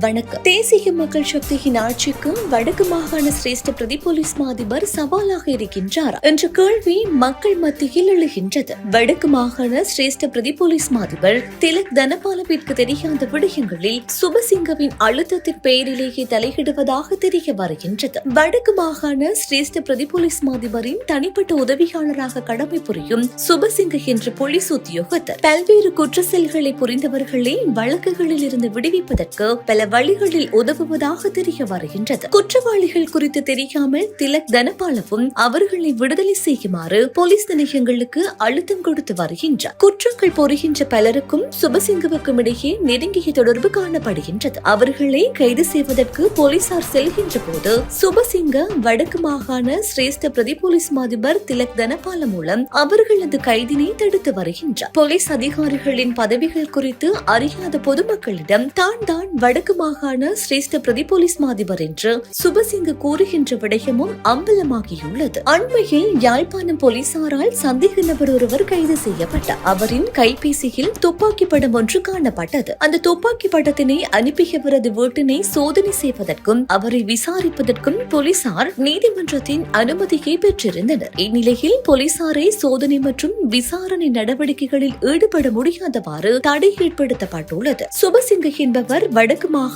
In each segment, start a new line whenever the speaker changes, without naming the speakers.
வணக்கம். தேசிய மக்கள் சக்தியின் ஆட்சிக்கு வடக்கு மாகாண சிரேஷ்ட பிரதி போலீஸ் மாதிபர் சவாலாக இருக்கின்றார்? என்ற கேள்வி மக்கள் மத்தியில் எழுகின்றது. வடக்கு மாகாண சிரேஷ்ட பிரதி போலீஸ் மாதிபர் திலக் தனபாலவிற்கு தெரியாத விடயங்களில் சுபசிங்கவின் அழுத்தத்தின் பெயரிலேயே தலையிடுவதாக தெரிய வருகின்றது. வடக்கு மாகாண சிரேஷ்ட பிரதி போலீஸ் மாதிபரின் தனிப்பட்ட உதவியாளராக கடமை புரியும் சுபசிங்க என்ற போலீஸ் உத்தியோகத்தர். பல்வேறு குற்ற செயல்களை புரிந்தவர்களை வழக்குகளில் இருந்து விடுவிப்பதற்கு பல வழிகளில் உதவுவதாக தெரிய வருகின்றது. குற்றவாளிகள் குறித்து தெரியாமல் திலக் தனபாலவும் அவர்களை விடுதலை செய்யுமாறு போலீஸ் நிலையங்களுக்கு அழுத்தம் கொடுத்து வருகின்றார். குற்றங்கள் பொறுகின்ற பலருக்கும் சுபசிங்கவுக்கும் இடையே நெருங்கிய தொடர்பு காணப்படுகின்றது. அவர்களை கைது செய்வதற்கு போலீசார் செல்கின்ற போது சுபசிங்க வடக்கு மாகாண சிரேஷ்ட பிரதி போலீஸ் மாதிபர் திலக் தனபால மூலம் அவர்களது கைதினை தடுத்து வருகின்றார். போலீஸ் அதிகாரிகளின் பதவிகள் குறித்து அறியாத பொதுமக்களிடம் தான் தான் வடக்கு மாகாண சிரேஷ்ட பிரதி போலீஸ் மாதிபர் என்று சுபசிங்க கூறுகின்ற விடயமும் அம்பலமாகியுள்ளது. அண்மையில் யாழ்ப்பாணம் போலீசாரால் சந்தேக நபர் ஒருவர் கைது செய்யப்பட்டார் அவரின் கைபேசியில் துப்பாக்கி படம் ஒன்று காணப்பட்டது. அந்த துப்பாக்கி படத்தினை அனுப்பியவரது வீட்டினை சோதனை செய்வதற்கும் அவரை விசாரிப்பதற்கும் போலீசார் நீதிமன்றத்தின் அனுமதியை பெற்றிருந்தனர். இந்நிலையில் போலீசாரை சோதனை மற்றும் விசாரணை நடவடிக்கைகளில் ஈடுபட முடியாதவாறு தடை ஏற்படுத்தப்பட்டுள்ளது. சுபசிங்க என்பவர் வடக்கு மாகாண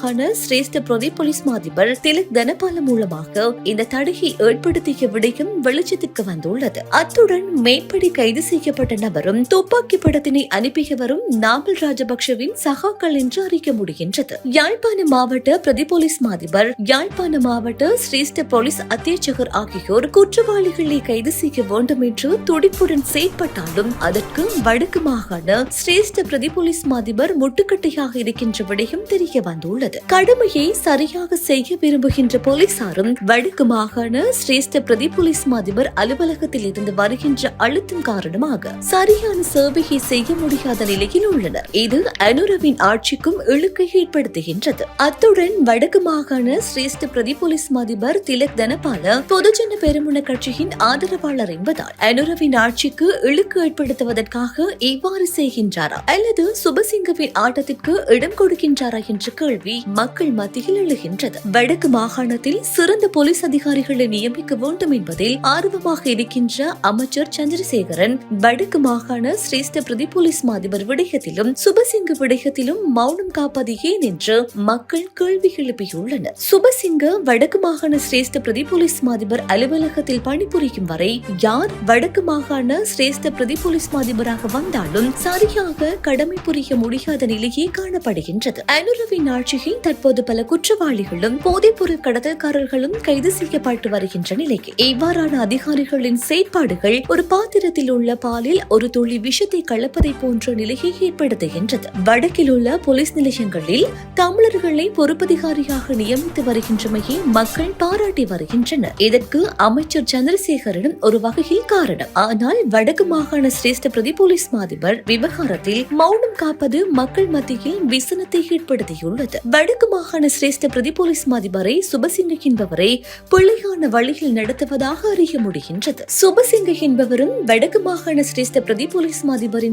சிரேஷ்ட பிரதி போலீஸ் மாதிபர் திலக் தனபால மூலமாக இந்த தடையை ஏற்படுத்திய விடயம் வெளிச்சத்திற்கு வந்துள்ளது. அத்துடன் மேற்படி கைது செய்யப்பட்ட நபரும் துப்பாக்கி படத்தினை அனுப்பியவரும் நாமல் ராஜபக்ஷவின் சகாக்கள் என்று அறிக்க முடிகின்றது. யாழ்ப்பாண மாவட்ட பிரதி போலீஸ் மாதிபர் யாழ்ப்பாண மாவட்ட சிரேஷ்ட போலீஸ் அத்தியட்சகர் ஆகியோர் குற்றவாளிகளை கைது செய்ய வேண்டும் என்று துடிப்புடன் செயற்பட்டாலும் அதற்கு வடக்கு மாகாண சிரேஷ்ட பிரதி போலீஸ் மாதிபர் முட்டுக்கட்டையாக இருக்கின்ற விடயம் தெரிய வந்துள்ளது. கடமையை சரியாக செய்ய விரும்புகின்ற போலீசாரும் வடக்கு மாகாண சிரேஷ்ட பிரதி போலீஸ் அதிபர் அலுவலகத்தில் இருந்து வருகின்ற அழுத்தம் காரணமாக சரியான சேவையை செய்ய முடியாத நிலையில் உள்ளனர். இது அனுரவின் ஆட்சிக்கும் இழுக்கை ஏற்படுத்துகின்றது. அத்துடன் வடக்கு மாகாண சிரேஷ்ட பிரதி போலீஸ் அதிபர் திலக் தனபால பொதுஜன பெருமுன கட்சியின் ஆதரவாளர் என்பதால் அனுரவின் ஆட்சிக்கு இழுக்கு ஏற்படுத்துவதற்காக இவ்வாறு செய்கின்றாரா அல்லது சுபசிங்கவின் ஆட்டத்திற்கு இடம் கொடுக்கின்றாரா என்ற கேள்வி மக்கள் மத்தியில் எழுகின்றது. வடக்கு மாகாணத்தில் சிறந்த போலீஸ் அதிகாரிகளை நியமிக்க வேண்டும் என்பதில் ஆர்வமாக இருக்கின்ற அமைச்சர் சந்திரசேகரன் வடக்கு மாகாண சிரேஷ்ட பிரதி போலீஸ் மாதிபர் விடயத்திலும் சுபசிங்க விடயத்திலும் மௌனம் காப்பது ஏன் என்று மக்கள் கேள்வி எழுப்பியுள்ளனர். சுபசிங்க வடக்கு மாகாண சிரேஷ்ட பிரதி போலீஸ் மாதிபர் அலுவலகத்தில் பணிபுரியும் வரை யார் வடக்கு மாகாண சிரேஷ்ட பிரதி போலீஸ் மாதிபராக வந்தாலும் சரியாக கடமை புரிய முடியாத நிலையே காணப்படுகின்றது. அனுரவின் ஆட்சியில் தற்போது பல குற்றவாளிகளும் போதைப்பொருள் கடத்தல்காரர்களும் கைது செய்யப்பட்டு வருகின்ற நிலைக்கு இவ்வாறான அதிகாரிகளின் செயற்பாடுகள் ஒரு பாத்திரத்தில் உள்ள பாலில் ஒரு துளி விஷத்தை கலப்பதை போன்ற நிலையை ஏற்படுத்துகின்றது. வடக்கில் உள்ள போலீஸ் நிலையங்களில் தமிழர்களை பொறுப்பதிகாரியாக நியமித்து வருகின்றமையை மக்கள் பாராட்டி வருகின்றனர். இதற்கு அமைச்சர் சந்திரசேகரனும் ஒரு வகையில் காரணம். ஆனால் வடக்கு மாகாண சிரேஷ்ட பிரதி போலீஸ் மாதிபர் விவகாரத்தில் மௌனம் காப்பது மக்கள் மத்தியில் விசனத்தை ஏற்படுத்தியுள்ளது. வடக்கு மாகாண சிரேஷ்ட பிரதி போலீஸ் சுபசிங்க என்பவரை பிள்ளையான வழியில் நடத்துவதாக அறிய முடிகின்றது. சுபசிங்க என்பவரும் வடக்கு மாகாண சிரேஷ்ட பிரதி போலீஸ்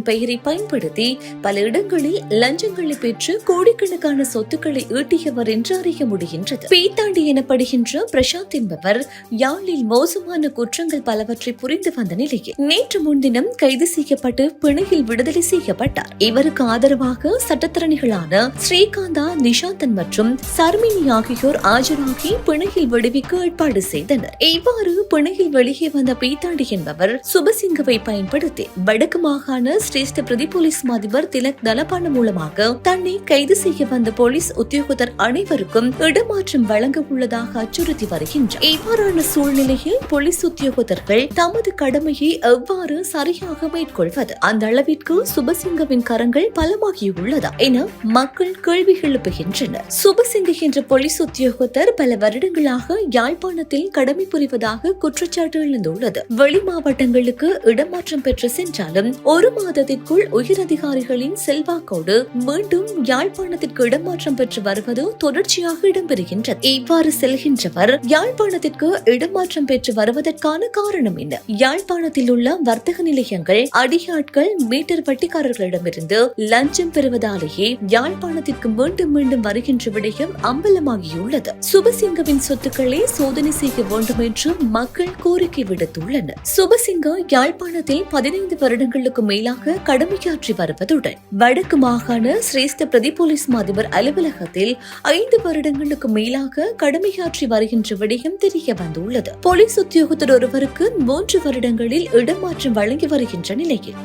பெயரை பயன்படுத்தி பல இடங்களில் லஞ்சங்களை பெற்று கோடிக்கணக்கான சொத்துக்களை ஈட்டியவர் என்று அறிய முடிகின்றது. பீத்தாண்டி எனப்படுகின்ற பிரசாந்த் என்பவர் யாழில் மோசமான குற்றங்கள் பலவற்றை புரிந்து வந்த நிலையில் நேற்று முன்தினம் கைது செய்யப்பட்டு பிணையில் விடுதலை செய்யப்பட்டார். இவருக்கு ஆதரவாக சட்டத்திறனிகளான ஸ்ரீகாந்தா நிஷாந்தன் மற்றும் சர்மினி ஆகியோர் ஆஜராகி பிணையில் விடுவிக்க ஏற்பாடு செய்தனர். இவ்வாறு பிணையில் வெளியே வந்த பீத்தாண்டி என்பவர் சுபசிங்கவை பயன்படுத்தி வடக்கு மாகாண சிரேஷ்ட பிரதி போலீஸ் மாதிபர் திலக் தலபான மூலமாக தன்னை கைது செய்ய வந்த போலீஸ் உத்தியோகத்தர் அனைவருக்கும் இடமாற்றம் வழங்க உள்ளதாக அச்சுறுத்தி வருகின்றார். இவ்வாறான சூழ்நிலையில் போலீஸ் உத்தியோகத்தர்கள் தமது கடமையை எவ்வாறு சரியாக மேற்கொள்வது? அந்த அளவிற்கு சுபசிங்கவின் கரங்கள் பலமாகியுள்ளதா? என மக்கள் கேள்வி எழுப்புகின்றனர். சுபசிங்க என்ற போலீஸ் உத்தியோகத்தர் பல வருடங்களாக யாழ்ப்பாணத்தில் கடமை புரிவதாக குற்றச்சாட்டு எழுந்துள்ளது. வெளி மாவட்டங்களுக்கு இடமாற்றம் பெற்று சென்றாலும் ஒரு மாதத்திற்குள் உயர் அதிகாரிகளின் செல்வாக்கோடு மீண்டும் யாழ்ப்பாணத்திற்கு இடமாற்றம் பெற்று வருவது தொடர்ச்சியாக இடம்பெறுகின்றது. இவ்வாறு செல்கின்றவர் யாழ்ப்பாணத்திற்கு இடமாற்றம் பெற்று வருவதற்கான காரணம் என்ன? யாழ்ப்பாணத்தில் உள்ள வர்த்தக நிலையங்கள் அடியாட்கள் மீட்டர் வட்டிக்காரர்களிடமிருந்து லஞ்சம் பெறுவதாலேயே யாழ்ப்பாணத்திற்கு மீண்டும் மீண்டும் மாதம் வருகின்ற விடயம் அம்பலமாகியுள்ளது. சுபசிங்கவின் சொத்துக்களை சோதனை செய்ய வேண்டும் என்று மக்கள் கோரிக்கை விடுத்துள்ளனர். சுபசிங்க யாழ்ப்பாணத்தில் பதினைந்து வருடங்களுக்கு மேலாக கடமையாற்றி வருவதுடன் வடக்கு மாகாண சிரேஷ்ட பிரதி போலீஸ் அதிபர் அலுவலகத்தில் ஐந்து வருடங்களுக்கு மேலாக கடமையாற்றி வருகின்ற விடயம் தெரிய வந்துள்ளது. போலீஸ் உத்தியோகத்தர் ஒருவருக்கு மூன்று வருடங்களில் இடமாற்றம் வழங்கி வருகின்ற நிலையில்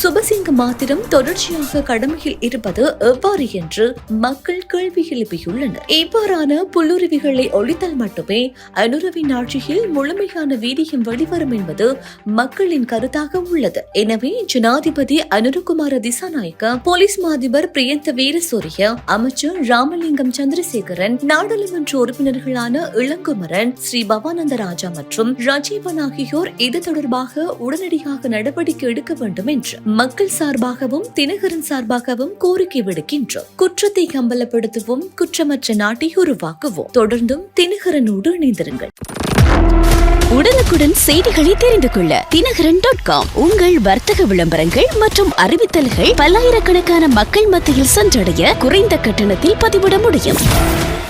சுபசிங்க மாத்திரம் தொடர்ச்சியாக கடமையில் இருப்பது எவ்வாறு என்று மக்கள் கேள்வி எழுப்பியுள்ளனர் இவ்வாறான புல்லுருவிகளை ஒழித்தால் மட்டுமே அனுரவின் ஆட்சியில் முழுமையான வீரியம் வெளிவரும் என்பது மக்களின் கருத்தாக உள்ளது. எனவே ஜனாதிபதி அனுரகுமார திசாநாயக்க போலீஸ் மாதிபர் பிரியந்த வீரசூரிய அமைச்சர் ராமலிங்கம் சந்திரசேகரன் நாடாளுமன்ற உறுப்பினர்களான இளங்குமரன் ஸ்ரீ பவானந்த ராஜா மற்றும் ராஜீவன் ஆகியோர் இது தொடர்பாக உடனடியாக நடவடிக்கை எடுக்க வேண்டும் என்று மக்கள் சார்பாகவும் தினகரன் சார்பாகவும் கோரிக்கை விடுக்கின்றோம். குற்றத்தை பயன்படுத்துவோம் குற்றமற்ற நாட்டை உருவாக்குவோம். தொடர்ந்தும் தினகரனோடு இணைந்திருங்கள்.
உடனுக்குடன் செய்திகளை தெரிந்து கொள்ள தினகரன் டாட் காம் உங்கள் வர்த்தக விளம்பரங்கள் மற்றும் அறிவித்தல்கள் பல்லாயிரக்கணக்கான மக்கள் மத்தியில் சென்றடைய குறைந்த கட்டணத்தில் பதிவிட முடியும்.